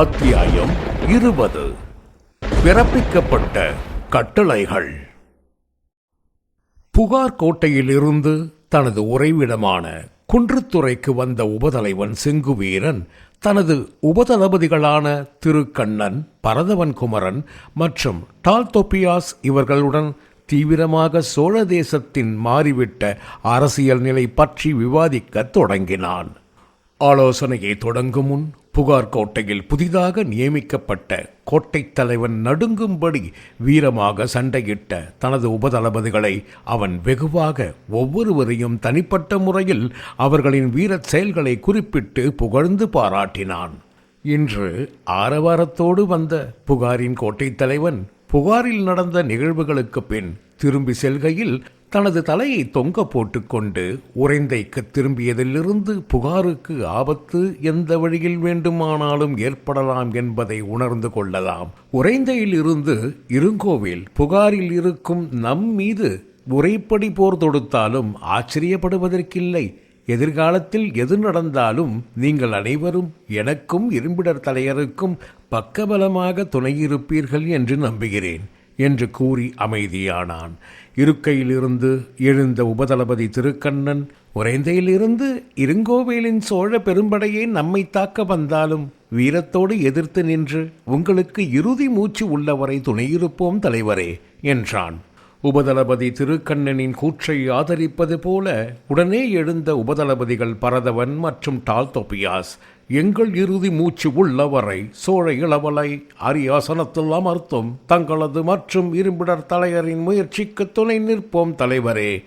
அத்தியாயம் இருபது. பிறப்பிக்கப்பட்ட கட்டளைகள். புகார் கோட்டையிலிருந்து தனது உறைவிடமான குன்றுத்துறைக்கு வந்த உபதலைவன் செங்குவீரன் தனது உபதளபதிகளான திருக்கண்ணன் பரதவன் குமரன் மற்றும் டால்தொப்பியாஸ் இவர்களுடன் தீவிரமாக சோழ தேசத்தின் மாறிவிட்ட அரசியல் நிலை பற்றி விவாதிக்கத் தொடங்கினான். ஆலோசனையை தொடங்கும் முன் புகார் கோட்டையில் புதிதாக நியமிக்கப்பட்ட கோட்டை தலைவன் நடுங்கும்படி வீரமாக சண்டையிட்ட தனது உபதளபதிகளை அவன் வெகுவாக ஒவ்வொருவரையும் தனிப்பட்ட முறையில் அவர்களின் வீரச் செயல்களை குறிப்பிட்டு புகழ்ந்து பாராட்டினான். இன்று ஆரவாரத்தோடு வந்த புகாரின் கோட்டைத் தலைவன் புகாரில் நடந்த நிகழ்வுகளுக்கு பின் திரும்பி செல்கையில் தனது தலையை தொங்க போட்டுக்கொண்டு உறைந்தைக்கு திரும்பியதிலிருந்து புகாருக்கு ஆபத்து எந்த வழியில் வேண்டுமானாலும் ஏற்படலாம் என்பதை உணர்ந்து கொள்ளலாம். உறைந்தையில் இருந்து இருங்கோவில் புகாரில் இருக்கும் நம் மீது உரைப்படி போர் தொடுத்தாலும் ஆச்சரியப்படுவதற்கில்லை. எதிர்காலத்தில் எது நடந்தாலும் நீங்கள் அனைவரும் எனக்கும் இரும்பிடர் தலையருக்கும் பக்கபலமாக துணையிருப்பீர்கள் என்று நம்புகிறேன் என்று கூறி அமைதியானான். இருக்கையிலிருந்து எழுந்த உபதளபதி திருக்கண்ணன் உறைந்தையிலிருந்து இருங்கோவேலின் சோழ பெரும்படையே நம்மை தாக்க வந்தாலும் வீரத்தோடு எதிர்த்து நின்று உங்களுக்கு இறுதி மூச்சு உள்ளவரை துணையிருப்போம் தலைவரே என்றான். உபதளபதி திருக்கண்ணனின் கூற்றை ஆதரிப்பது போல உடனே எழுந்த உபதளபதிகள் பரதவன் மற்றும் டால்தோபியாஸ் எங்கள் இறுதி மூச்சு உள்ளவரை சோழ இளவலை அரியாசனத்தில் அமர்த்தும் தங்களது மற்றும் இரும்பிடர் தலைவரின் முயற்சிக்கு துணை நிற்போம் தலைவரே.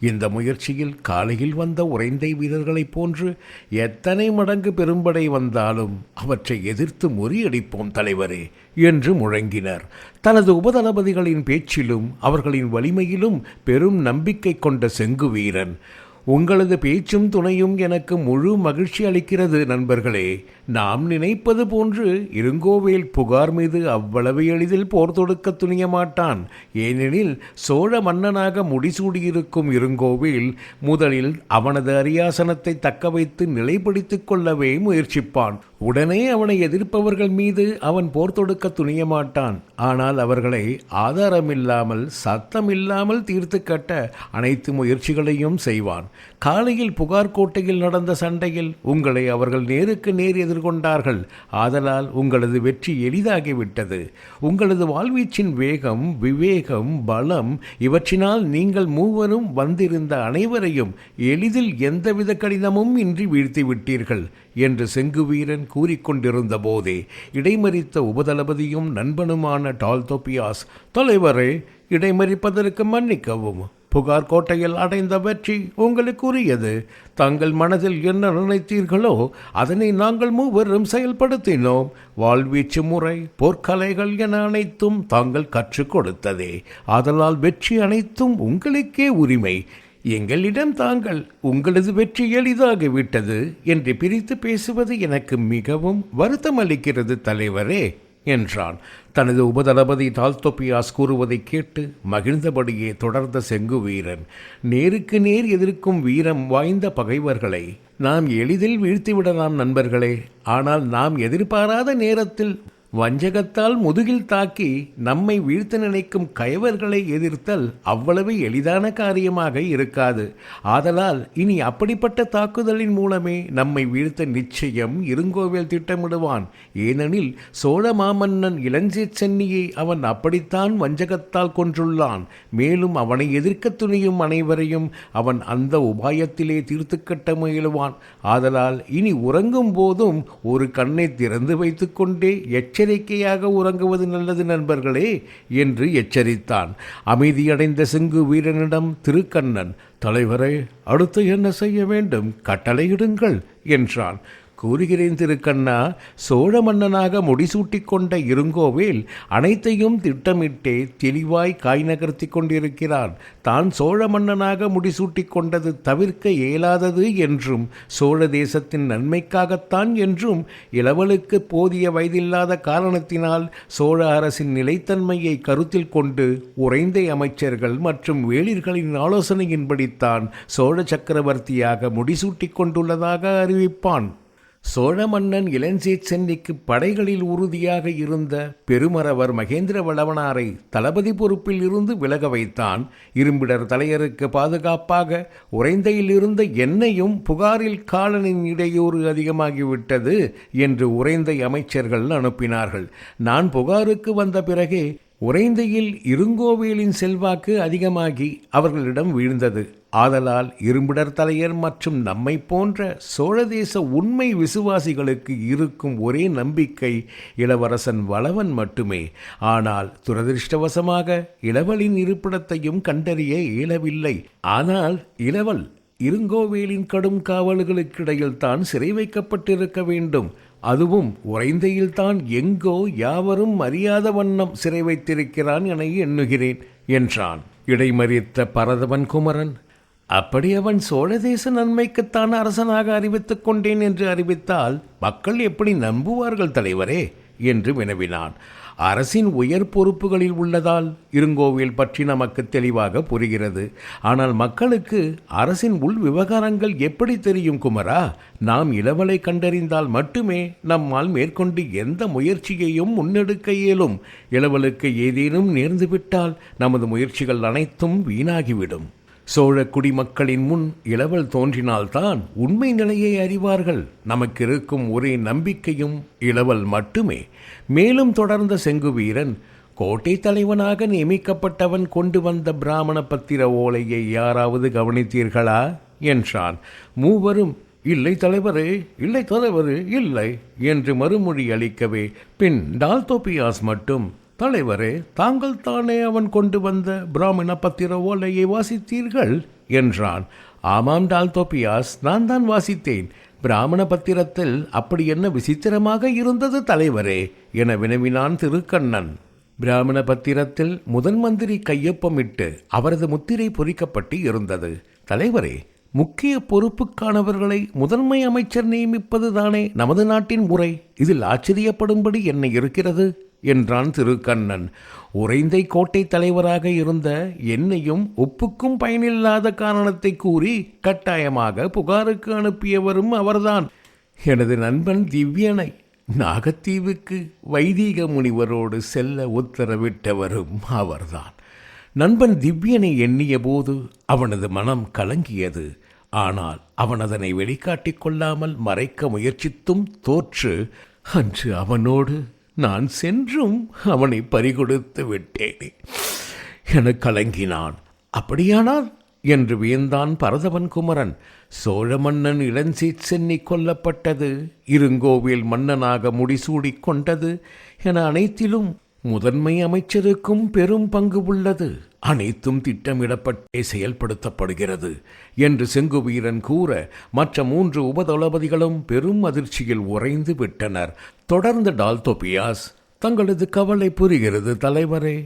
இந்த முயற்சியில் காலையில் வந்த உறைந்தை வீரர்களைப் போன்று எத்தனை மடங்கு பெரும்படை வந்தாலும் அவற்றை எதிர்த்து முறியடிப்போம் தலைவரே என்று முழங்கினர். தனது உபதளபதிகளின் பேச்சிலும் அவர்களின் வலிமையிலும் பெரும் நம்பிக்கை கொண்ட செங்கு வீரன். உங்களது பேச்சும் துணையும் எனக்கு முழு மகிழ்ச்சி அளிக்கிறது நண்பர்களே. நாம் நினைப்பது போன்று இருங்கோவேல் புகார் மீது அவ்வளவு எளிதில் போர் தொடுக்க துணிய மாட்டான். ஏனெனில் சோழ மன்னனாக முடிசூடியிருக்கும் இருங்கோவேல் முதலில் அவனது அரியாசனத்தை தக்க வைத்து நிலைப்படுத்திக் கொள்ளவே முயற்சிப்பான். உடனே அவனை எதிர்ப்பவர்கள் மீது அவன் போர் தொடுக்க துணிய மாட்டான். ஆனால் அவர்களை ஆதாரமில்லாமல் சத்தமில்லாமல் தீர்த்து கட்ட அனைத்து முயற்சிகளையும் செய்வான். காலையில் புகார் கோட்டையில் நடந்த சண்டையில் உங்களை அவர்கள் நேருக்கு நேர் எதிர்கொண்டார்கள். ஆதலால் உங்களது வெற்றி எளிதாகிவிட்டது. உங்களது வாழ்வீச்சின் வேகம் விவேகம் பலம் இவற்றினால் நீங்கள் மூவரும் வந்திருந்த அனைவரையும் எளிதில் எந்தவித கடினமும் இன்றி வீழ்த்தி விட்டீர்கள் என்று செங்குவீரன் கூறிக்கொண்டிருந்த போதே இடைமறித்த உபதளபதியும் நண்பனுமான டால்தோபியாஸ் தலைவரே இடைமறிப்பதற்கு மன்னிக்கவும். புகார் கோட்டையில் அடைந்த வெற்றி உங்களுக்கு உரியது தங்கள் மனதில் என்ன நினைத்தீர்களோ அதனை நாங்கள் மூவரும் செயல்படுத்தினோம். வாழ்வீச்சு முறை போர்க்கலைகள் என அனைத்தும் தாங்கள் கற்றுக் கொடுத்ததே. ஆதலால் வெற்றி அனைத்தும் உங்களுக்கே உரிமை. எங்களிடம் தாங்கள் உங்களது வெற்றி எளிதாகிவிட்டது என்று பிரித்து பேசுவது எனக்கு மிகவும் வருத்தமளிக்கிறது தலைவரே. என்றான். தனது உபதளபதி தால்தொப்பியாஸ் கூறுவதை கேட்டு மகிழ்ந்தபடியே தொடர்ந்த செங்கு வீரன் நேருக்கு நேர் எதிர்க்கும் வீரம் வாய்ந்த பகைவர்களை நாம் எளிதில் வீழ்த்திவிடலாம் நண்பர்களே. ஆனால் நாம் எதிர்பாராத நேரத்தில் வஞ்சகத்தால் முதுகில் தாக்கி நம்மை வீழ்த்த நினைக்கும் கயவர்களை எதிர்த்தல் அவ்வளவு எளிதான காரியமாக இருக்காது. ஆதலால் இனி அப்படிப்பட்ட தாக்குதலின் மூலமே நம்மை வீழ்த்த நிச்சயம் இருங்கோவில் திட்டமிடுவான். ஏனெனில் சோழ மாமன்னன் இளஞ்சிய சென்னியை அவன் அப்படித்தான் வஞ்சகத்தால் கொன்றுள்ளான். மேலும் அவனை எதிர்க்க துணியும் அனைவரையும் அவன் அந்த உபாயத்திலே தீர்த்து கட்ட முயலுவான். ஆதலால் இனி உறங்கும் போதும் ஒரு கண்ணை திறந்து வைத்துக்கொண்டே எச்சரிக்கையாக உறங்குவது நல்லது நண்பர்களே என்று எச்சரித்தான். அமைதியடைந்த செங்கு வீரனிடம் திருக்கண்ணன் தலைவரே அடுத்து என்ன செய்ய வேண்டும்? கட்டளையிடுங்கள் என்றான். கூறுகிறேன் திருக்கண்ணா சோழ மன்னனாக முடிசூட்டிக் கொண்ட இருங்கோவேல் அனைத்தையும் திட்டமிட்டே தெளிவாய் காய் நகர்த்தி கொண்டிருக்கிறான். தான் சோழ மன்னனாக முடிசூட்டிக் கொண்டது தவிர்க்க இயலாதது என்றும் சோழ தேசத்தின் நன்மைக்காகத்தான் என்றும் இளவலுக்கு போதிய வயதில்லாத காரணத்தினால் சோழ அரசின் நிலைத்தன்மையை கருத்தில் கொண்டு உறைந்தை அமைச்சர்கள் மற்றும் வேளிர்களின் ஆலோசனையின்படித்தான் சோழ சக்கரவர்த்தியாக முடிசூட்டிக் கொண்டுள்ளதாக அறிவிப்பான். சோழ மன்னன் இளஞ்சேட் சென்னிக்கு படைகளில் உறுதியாக இருந்த பெருமரவர் மகேந்திர வளவனாரை தளபதி பொறுப்பில் இருந்து விலக வைத்தான். இரும்பிடர் தலையருக்கு பாதுகாப்பாக உறைந்தையில் இருந்த என்னையும் புகாரில் காலனின் இடையூறு அதிகமாகிவிட்டது என்று உறைந்தை அமைச்சர்கள் அனுப்பினார்கள். நான் புகாருக்கு வந்த பிறகே உறைந்தையில் இருங்கோவேலின் செல்வாக்கு அதிகமாகி அவர்களிடம் வீழ்ந்தது. ஆதலால் இரும்பிடர் தலையர் மற்றும் நம்மை போன்ற சோழதேச உண்மை விசுவாசிகளுக்கு இருக்கும் ஒரே நம்பிக்கை இளவரசன் வளவன் மட்டுமே. ஆனால் துரதிருஷ்டவசமாக இளவலின் இருப்பிடத்தையும் கண்டறிய இயலவில்லை. ஆனால் இளவல் இருங்கோவேலின் கடும் காவல்களுக்கிடையில் தான் சிறை வைக்கப்பட்டிருக்க வேண்டும். அதுவும் உறைந்தையில்தான் எங்கோ யாவரும் அறியாத வண்ணம் சிறை வைத்திருக்கிறான் என எண்ணுகிறேன் என்றான். இடைமறித்த பரதவன் குமரன் அப்படி அவன் சோழதேச நன்மைக்குத்தான் அரசனாக அறிவித்துக் கொண்டேன் என்று அறிவித்தால் மக்கள் எப்படி நம்புவார்கள் தலைவரே? என்று வினவினான். அரசின் உயர் பொறுப்புகளில் உள்ளதால் இருங்கோவில் பற்றி நமக்கு தெளிவாக புரிகிறது. ஆனால் மக்களுக்கு அரசின் உள் விவகாரங்கள் எப்படி தெரியும் குமரா? நாம் இளவலை கண்டறிந்தால் மட்டுமே நம்மால் மேற்கொண்டு எந்த முயற்சியையும் முன்னெடுக்க இயலும். இளவலுக்கு ஏதேனும் நேர்ந்துவிட்டால் நமது முயற்சிகள் அனைத்தும் வீணாகிவிடும். சோழ குடிமக்களின் முன் இளவல் தோன்றினால்தான் உண்மை நிலையை அறிவார்கள். நமக்கு இருக்கும் ஒரே நம்பிக்கையும் இளவல் மட்டுமே. மேலும் தொடர்ந்த செங்குவீரன் கோட்டை தலைவனாக நியமிக்கப்பட்டவன் கொண்டு வந்த பிராமண பத்திர ஓலையை யாராவது கவனித்தீர்களா? என்றான். மூவரும் இல்லை தலைவரே இல்லை தலைவரே இல்லை என்று மறுமொழி அளிக்கவே பின் டால்தோபியாஸ் மட்டும் தலைவரே தாங்கள் தானே அவன் கொண்டு வந்த பிராமண பத்திர ஓலையை வாசித்தீர்கள்? என்றான். ஆமாம் டால்தோபியாஸ் நான் தான் வாசித்தேன். பிராமண பத்திரத்தில் அப்படி என்ன விசித்திரமாக இருந்தது தலைவரே? என வினவினான் திருக்கண்ணன். பிராமண பத்திரத்தில் முதன் மந்திரி கையொப்பமிட்டு அவரது முத்திரை பொறிக்கப்பட்டு இருந்தது. தலைவரே முக்கிய பொறுப்புக்கானவர்களை முதன்மை அமைச்சர் நியமிப்பது தானே நமது நாட்டின் முறை? இதில் ஆச்சரியப்படும்படி என்ன இருக்கிறது? என்றான் திருக்கண்ணன். உறைந்தை கோட்டை தலைவராக இருந்த என்னையும் ஒப்புக்கும் பயனில்லாத காரணத்தை கூறி கட்டாயமாக புகாருக்கு அனுப்பியவரும் அவர்தான். எனது நண்பன் திவ்யனை நாகத்தீவுக்கு வைதீக முனிவரோடு செல்ல உத்தரவிட்டவரும் அவர்தான். நண்பன் திவ்யனை எண்ணிய போது அவனது மனம் கலங்கியது. ஆனால் அவன் அதனை வெளிக்காட்டிக் கொள்ளாமல் மறைக்க முயற்சித்தும் தோற்று அன்று அவனோடு நான் சென்றும் அவனை பறிகொடுத்து விட்டேனே. என கலங்கினான். அப்படியானால்? என்று வியந்தான் பரதவன் குமரன். சோழ மன்னன் இளஞ்சீட் சென்னி கொல்லப்பட்டது. இருங்கோவில் மன்னனாக முடிசூடிக் கொண்டது என அனைத்திலும் முதன்மை அமைச்சருக்கும் பெரும் பங்கு உள்ளது. அனைத்தும் திட்டமிடப்பட்டே செயல்படுத்தப்படுகிறது என்று செங்குவீரன் கூற மற்ற மூன்று உபதளபதிகளும் பெரும் அதிர்ச்சியில் உறைந்து விட்டனர். தொடர்ந்து டால்தோபியாஸ் தங்களது கவலை புரிகிறது தலைவரே.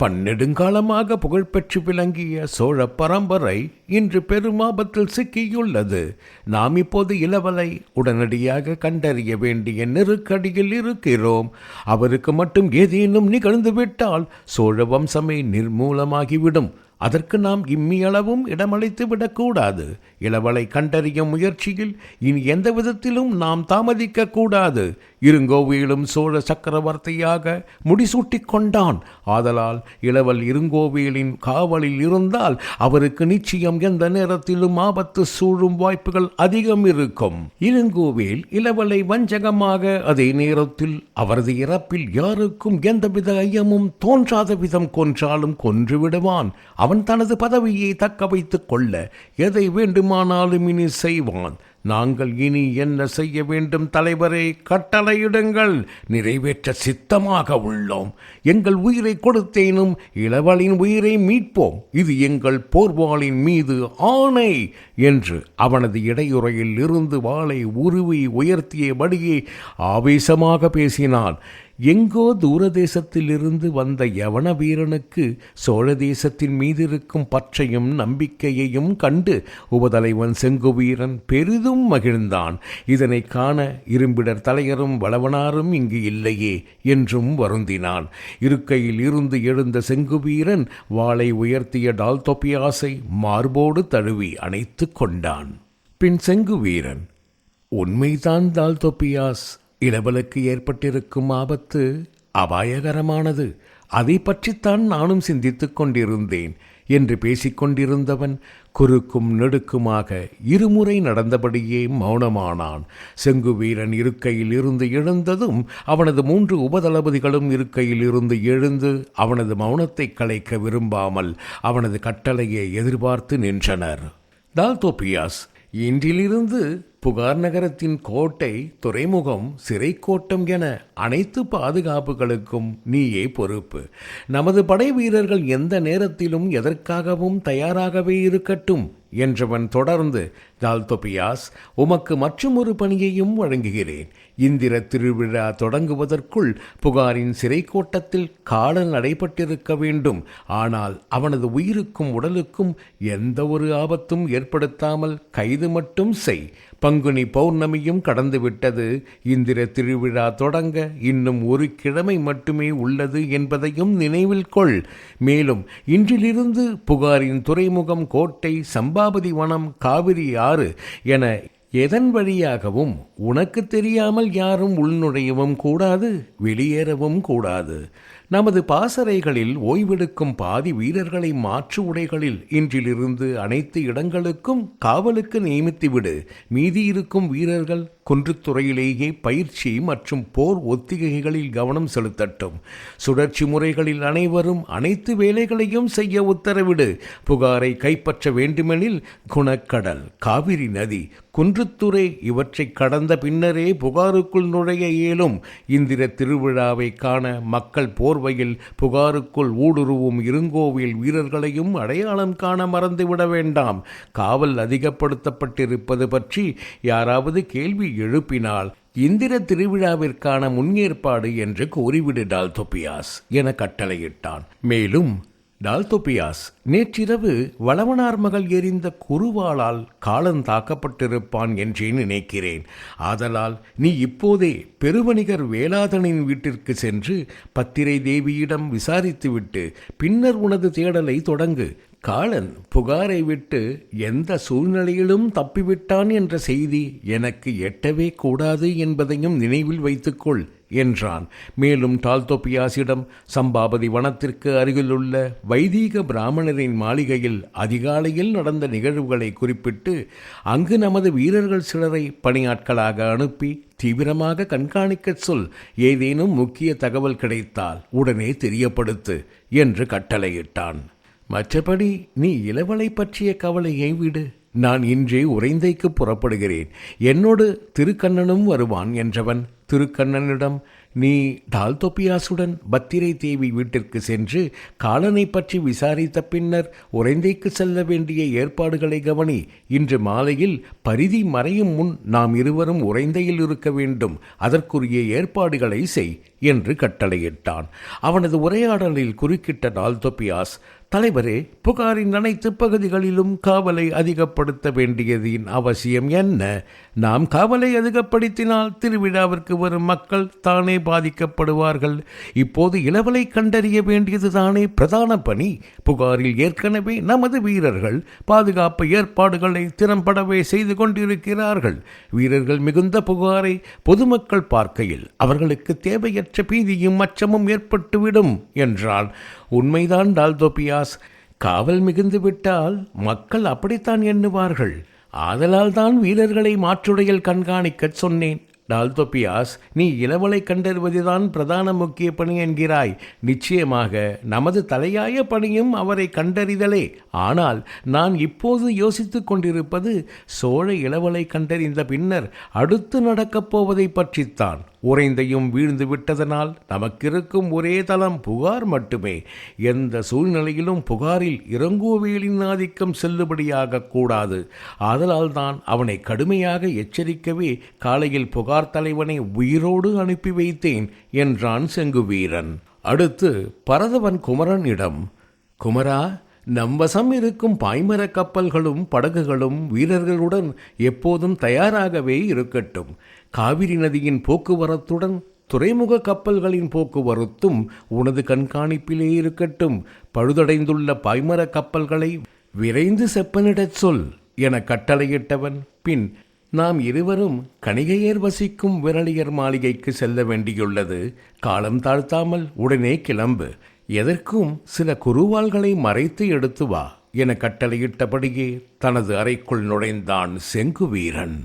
பன்னெடுங்காலமாக புகழ்பெற்று விளங்கிய சோழ பரம்பரை இன்று பெருமாபத்தில் சிக்கியுள்ளது. நாம் இப்போது இளவலை உடனடியாக கண்டறிய வேண்டிய நெருக்கடியில் இருக்கிறோம். அவருக்கு மட்டும் ஏதேனும் நிகழ்ந்துவிட்டால் சோழ வம்சமே நிர்மூலமாகிவிடும். அதற்கு நாம் இம்மியளவும் இடமளித்து விடக்கூடாது. இளவலை கண்டறியும் முயற்சியில் இனி எந்த விதத்திலும் நாம் தாமதிக்க கூடாது இருங்கோவிலும் சோழ சக்கரவர்த்தியாக முடிசூட்டிக் கொண்டான். ஆதலால் இளவல் இருங்கோவிலின் காவலில் இருந்தால் அவருக்கு நிச்சயம் எந்த நேரத்திலும் ஆபத்து சூழும் வாய்ப்புகள் அதிகம் இருக்கும். இருங்கோவில் இளவலை வஞ்சகமாக அதே நேரத்தில் அவரது இறப்பில் யாருக்கும் எந்தவித ஐயமும் தோன்றாத விதம் கொன்றாலும் கொன்று விடுவான் அவன் தனது பதவியை தக்க வைத்துக் கொள்ள எதை வேண்டுமானாலும் இனி செய்வான். நாங்கள் இனி என்ன செய்ய வேண்டும் தலைவரே? கட்டளையிடுங்கள். நிறைவேற்ற சித்தமாக உள்ளோம். எங்கள் உயிரை கொடுத்தேனும் இளவலின் உயிரை மீட்போம். இது எங்கள் போர்வாளின் மீது ஆணை என்று அவனது இடையுறையில் இருந்து வாளை உருவி உயர்த்தியபடியே ஆவேசமாக பேசினான். எங்கோ தூரதேசத்திலிருந்து வந்த யவன வீரனுக்கு சோழ தேசத்தின் மீதிருக்கும் பற்றையும் நம்பிக்கையையும் கண்டு உபதலைவன் செங்குவீரன் பெரிதும் மகிழ்ந்தான். இதனை காண இரும்பிடர் தலையரும் வளவனாரும் இங்கு இல்லையே என்றும் வருந்தினான். இருக்கையில் இருந்து எழுந்த செங்குவீரன் வாளை உயர்த்திய டால்தொப்பியாசை மார்போடு தழுவி அணைத்து கொண்டான். பின் செங்குவீரன் உண்மைதான் தால்தோப்பியாஸ் இடவலுக்கு ஏற்பட்டிருக்கும் ஆபத்து அபாயகரமானது. அதை பற்றித்தான் நானும் சிந்தித்துக் கொண்டிருந்தேன் என்று பேசிக்கொண்டிருந்தவன் குறுக்கும் நெடுக்குமாக இருமுறை நடந்தபடியே மௌனமானான். செங்குவீரன் இருக்கையில் இருந்து எழுந்ததும் அவனது மூன்று உபதளபதிகளும் இருக்கையில் இருந்து எழுந்து அவனது மௌனத்தை கலைக்க விரும்பாமல் அவனது கட்டளையை எதிர்பார்த்து நின்றனர். தால்தோப்பியாஸ் இன்றிலிருந்து புகார் நகரத்தின் கோட்டை துறைமுகம் சிறைக்கோட்டம் என அனைத்து பாதுகாப்புகளுக்கும் நீயே பொறுப்பு. நமது படை வீரர்கள் எந்த நேரத்திலும் எதற்காகவும் தயாராகவே இருக்கட்டும் என்றவன் தொடர்ந்து டால்தொபியாஸ் உமக்கு மற்றும் ஒரு பணியையும் வழங்குகிறேன். இந்திர திருவிழா தொடங்குவதற்குள் புகாரின் சிறைக்கோட்டத்தில் காலம் நடைபெற்றிருக்க வேண்டும். ஆனால் அவனது உயிருக்கும் உடலுக்கும் எந்த ஒரு ஆபத்தும் ஏற்படுத்தாமல் கைது மட்டும் செய். பங்குனி பௌர்ணமியும் கடந்துவிட்டது. இந்திர திருவிழா தொடங்க இன்னும் ஒரு கிழமை மட்டுமே உள்ளது என்பதையும் நினைவில் கொள். மேலும் இன்றிலிருந்து புகாரின் துறைமுகம் கோட்டை சம்பாபதி வனம் காவிரி ஆறு என எதன் வழியாகவும் உனக்கு தெரியாமல் யாரும் உள்நுழையவும் கூடாது வெளியேறவும் கூடாது. நமது பாசறைகளில் ஓய்வெடுக்கும் பாதி வீரர்களை மாற்று உடைகளில் இன்றிலிருந்து அனைத்து இடங்களுக்கும் காவலுக்கு நியமித்துவிடு. மீதி இருக்கும் வீரர்கள் குன்றுத்துறையிலேயே பயிற்சி மற்றும் போர் ஒத்திகைகளில் கவனம் செலுத்தட்டும். சுழற்சி முறைகளில் அனைவரும் அனைத்து வேலைகளையும் செய்ய உத்தரவிடு. புகாரை கைப்பற்ற வேண்டுமெனில் குணக்கடல் காவிரி நதி குன்றுத்துறை இவற்றை கடந்த பின்னரே புகாருக்குள் நுழைய இயலும். இந்திர திருவிழாவை காண மக்கள் போர்வையில் புகாருக்குள் ஊடுருவும் இருங்கோவில் வீரர்களையும் அடையாளம் காண மறந்துவிட வேண்டாம். காவல் அதிகப்படுத்தப்பட்டிருப்பது பற்றி யாராவது கேள்வி எழுப்பினால் இந்திர திருவிழாவிற்கான முன்னேற்பாடு என்று கூறிவிடு டால்தொப்பியாஸ் என கட்டளையிட்டான். மேலும் டால்தொப்பியாஸ் நேற்றிரவு வளவனார் மகள் எரிந்த குருவாளால் காலன் தாக்கப்பட்டிருப்பான் என்றே நினைக்கிறேன். ஆதலால் நீ இப்போதே பெருவணிகர் வேளாதனின் வீட்டிற்கு சென்று பத்திரை தேவியிடம் விசாரித்துவிட்டு பின்னர் உனது தேடலை தொடங்கு. காலன் புகாரை விட்டு எந்த சூழ்நிலையிலும் தப்பிவிட்டான் என்ற செய்தி எனக்கு எட்டவே கூடாது என்பதையும் நினைவில் வைத்துக்கொள் என்றான். மேலும் டால்தோப்பியாசிடம் சம்பாபதி வனத்திற்கு அருகிலுள்ள வைதீக பிராமண பிராமணரின் மாளிகையில் அதிகாலையில் நடந்த நிகழ்வுகளை குறிப்பிட்டு அங்கு நமது வீரர்கள் சிலரை பணியாட்களாக அனுப்பி தீவிரமாக கண்காணிக்கச் சொல் ஏதேனும் முக்கிய தகவல் கிடைத்தால் உடனே தெரியப்படுத்து என்று கட்டளையிட்டான். மற்றபடி நீ இளவலை பற்றிய கவலையை விடு. நான் இன்றே உறைந்தைக்கு புறப்படுகிறேன். என்னோடு திருக்கண்ணனும் வருவான் என்றவன். திருக்கண்ணனிடம் நீ டால்தொப்பியாசுடன் பத்திரை தேவி வீட்டிற்கு சென்று காலனை பற்றி விசாரித்த பின்னர் உறைந்தைக்கு செல்ல வேண்டிய ஏற்பாடுகளை கவனி. இன்று மாலையில் பரிதி மறையும் முன் நாம் இருவரும் உறைந்தையில் இருக்க வேண்டும். அதற்குரிய ஏற்பாடுகளை செய். என்று கட்டளையிட்டான். அவனது உரையாடலில் குறுக்கிட்ட டால்தொப்பியாஸ் தலைவரே புகாரின் அனைத்து பகுதிகளிலும் காவலை அதிகப்படுத்த வேண்டியதின் அவசியம் என்ன? நாம் காவலை அதிகப்படுத்தினால் திருவிழாவிற்கு வரும் மக்கள் தானே பாதிக்கப்படுவார்கள். இப்போது இளவலை கண்டறிய வேண்டியது தானே பிரதான பணி. புகாரில் ஏற்கனவே நமது வீரர்கள் பாதுகாப்பு ஏற்பாடுகளை திறம்படவே செய்து கொண்டிருக்கிறார்கள். வீரர்கள் மிகுந்த புகாரை பொதுமக்கள் பார்க்கையில் அவர்களுக்கு தேவையற்ற பீதியும் அச்சமும் ஏற்பட்டுவிடும் என்றான் உண்மைதான் டால்தோபியாஸ். காவல் மிகுந்து விட்டால் மக்கள் அப்படித்தான் எண்ணுவார்கள். ஆதலால் தான் வீரர்களை மாற்றுடையில் கண்காணிக்கச் சொன்னேன். டால்தோபியாஸ் நீ இளவலை கண்டறிவதுதான் பிரதான முக்கிய பணி என்கிறாய். நிச்சயமாக நமது தலையாய பணியும் அவரை கண்டறிதலே. ஆனால் நான் இப்போது யோசித்துக் கொண்டிருப்பது சோழ இளவலை கண்டறிந்த பின்னர் அடுத்து நடக்கப் போவதை பற்றித்தான். உறைந்தையும் வீழ்ந்து விட்டதனால் நமக்கிருக்கும் ஒரே தளம் புகார் மட்டுமே. எந்த சூழ்நிலையிலும் புகாரில் இறங்கோவேலின் ஆதிக்கம் செல்லுபடியாக கூடாது. ஆதலால் தான் அவனை கடுமையாக எச்சரிக்கவே காலையில் புகார் தலைவனை உயிரோடு அனுப்பி வைத்தேன் என்றான் செங்குவீரன் அடுத்து பரதவன் குமரனிடம் குமரா நம் வசம் இருக்கும் பாய்மர கப்பல்களும் படகுகளும் வீரர்களுடன் எப்போதும் தயாராகவே இருக்கட்டும். காவிரி நதியின் போக்குவரத்துடன் துறைமுக கப்பல்களின் போக்குவரத்தும் உனது கண்காணிப்பிலே இருக்கட்டும். பழுதடைந்துள்ள பாய்மர கப்பல்களை விரைந்து செப்பனிடச் சொல் என கட்டளையிட்டவன். பின் நாம் இருவரும் கணிகையர் வசிக்கும் விரலியர் மாளிகைக்கு செல்ல வேண்டியுள்ளது. காலம் தாழ்த்தாமல் உடனே கிளம்பு. எதற்கும் சில குருவாள்களை மறைத்து எடுத்து வா என கட்டளையிட்டபடியே தனது அறைக்குள் நுழைந்தான் செங்குவீரன்.